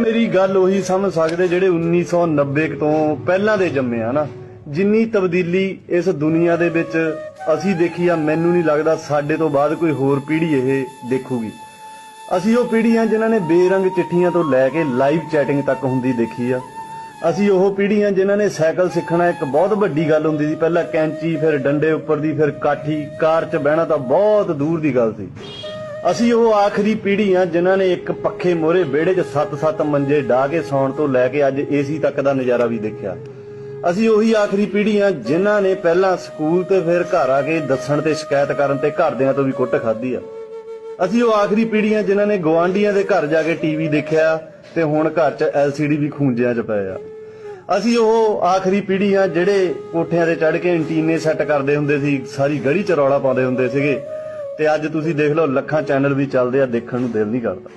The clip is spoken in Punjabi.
ਮੇਰੀ ਗੱਲ ਉਹੀ ਸਮਝ ਸਕਦੇ ਜਿਹੜੇ 1990 ਤੋਂ ਪਹਿਲਾਂ ਦੇ ਜੰਮੇ ਆ ਨਾ। ਜਿੰਨੀ ਤਬਦੀਲੀ ਇਸ ਦੁਨੀਆ ਦੇ ਵਿੱਚ ਅਸੀਂ ਦੇਖੀ ਆ, ਮੈਨੂੰ ਨਹੀਂ ਲੱਗਦਾ ਸਾਡੇ ਤੋਂ ਬਾਅਦ ਕੋਈ ਹੋਰ ਪੀੜ੍ਹੀ ਇਹ ਦੇਖੂਗੀ। ਅਸੀਂ ਉਹ ਪੀੜ੍ਹੀ ਆ ਜਿਨ੍ਹਾਂ ਨੇ ਬੇਰੰਗ ਚਿੱਠੀਆਂ ਤੋਂ ਲੈ ਕੇ ਲਾਈਵ ਚੈਟਿੰਗ ਤੱਕ ਹੁੰਦੀ ਦੇਖੀ ਆ। ਅਸੀਂ ਉਹ ਪੀੜ੍ਹੀ ਆ ਜਿਨ੍ਹਾਂ ਨੇ ਸਾਈਕਲ ਸਿੱਖਣਾ ਇੱਕ ਬਹੁਤ ਵੱਡੀ ਗੱਲ ਹੁੰਦੀ ਸੀ। ਪਹਿਲਾਂ ਕੈਂਚੀ, ਫਿਰ ਡੰਡੇ ਉੱਪਰ ਦੀ, ਫਿਰ ਕਾਠੀ, ਕਾਰ 'ਚ ਬਹਿਣਾ ਤਾਂ ਬਹੁਤ ਦੂਰ ਦੀ ਗੱਲ ਸੀ। ਅਸੀਂ ਉਹ ਆਖਰੀ ਪੀੜ੍ਹੀ ਆ ਜਿਨ੍ਹਾਂ ਨੇ ਇੱਕ ਪੱਖੇ ਮੋਰੇ ਵਿਹੜੇ 'ਚ ਸੱਤ-ਸੱਤ ਮੰਜੇ ਢਾ ਕੇ ਸੌਣ ਤੋਂ ਲੈ ਕੇ ਅੱਜ ਏਸੀ ਤੱਕ ਦਾ ਨਜ਼ਾਰਾ ਵੀ ਦੇਖਿਆ। ਅਸੀਂ ਉਹੀ ਆਖਰੀ ਪੀੜ੍ਹੀ ਆ ਜਿਨ੍ਹਾਂ ਨੇ ਪਹਿਲਾਂ ਸਕੂਲ ਤੇ ਫਿਰ ਘਰ ਆ ਕੇ ਦੱਸਣ ਤੇ ਸ਼ਿਕਾਇਤ ਕਰਨ ਤੇ ਘਰਦਿਆਂ ਤੋਂ ਵੀ ਕੁੱਟ ਖਾਧੀ ਆ। ਅਸੀਂ ਉਹ ਆਖਰੀ ਪੀੜ੍ਹੀਆਂ ਜਿਨ੍ਹਾਂ ਨੇ ਗਵਾਂਢੀਆਂ ਦੇ ਘਰ ਜਾ ਕੇ ਟੀਵੀ ਦੇਖਿਆ ਤੇ ਹੁਣ ਘਰ 'ਚ ਐਲਸੀਡੀ ਵੀ ਖੂੰਜਿਆਂ 'ਚ ਪਏ ਆ। ਅਸੀਂ ਉਹ ਆਖਰੀ ਪੀੜ੍ਹੀ ਆ ਜਿਹੜੇ ਕੋਠਿਆਂ ਤੇ ਚੜ੍ਹ ਕੇ ਐਂਟੀਨੇ ਸੈੱਟ ਕਰਦੇ ਹੁੰਦੇ ਸੀ, ਸਾਰੀ ਗਲੀ 'ਚ ਰੌਲਾ ਪਾਉਂਦੇ ਹੁੰਦੇ ਸੀਗੇ। ਤੇ ਅੱਜ ਤੁਸੀਂ ਦੇਖ ਲਓ ਲੱਖਾਂ ਚੈਨਲ ਵੀ ਚੱਲਦੇ ਆ, ਦੇਖਣ ਨੂੰ ਦਿਲ ਨਹੀਂ ਕਰਦਾ।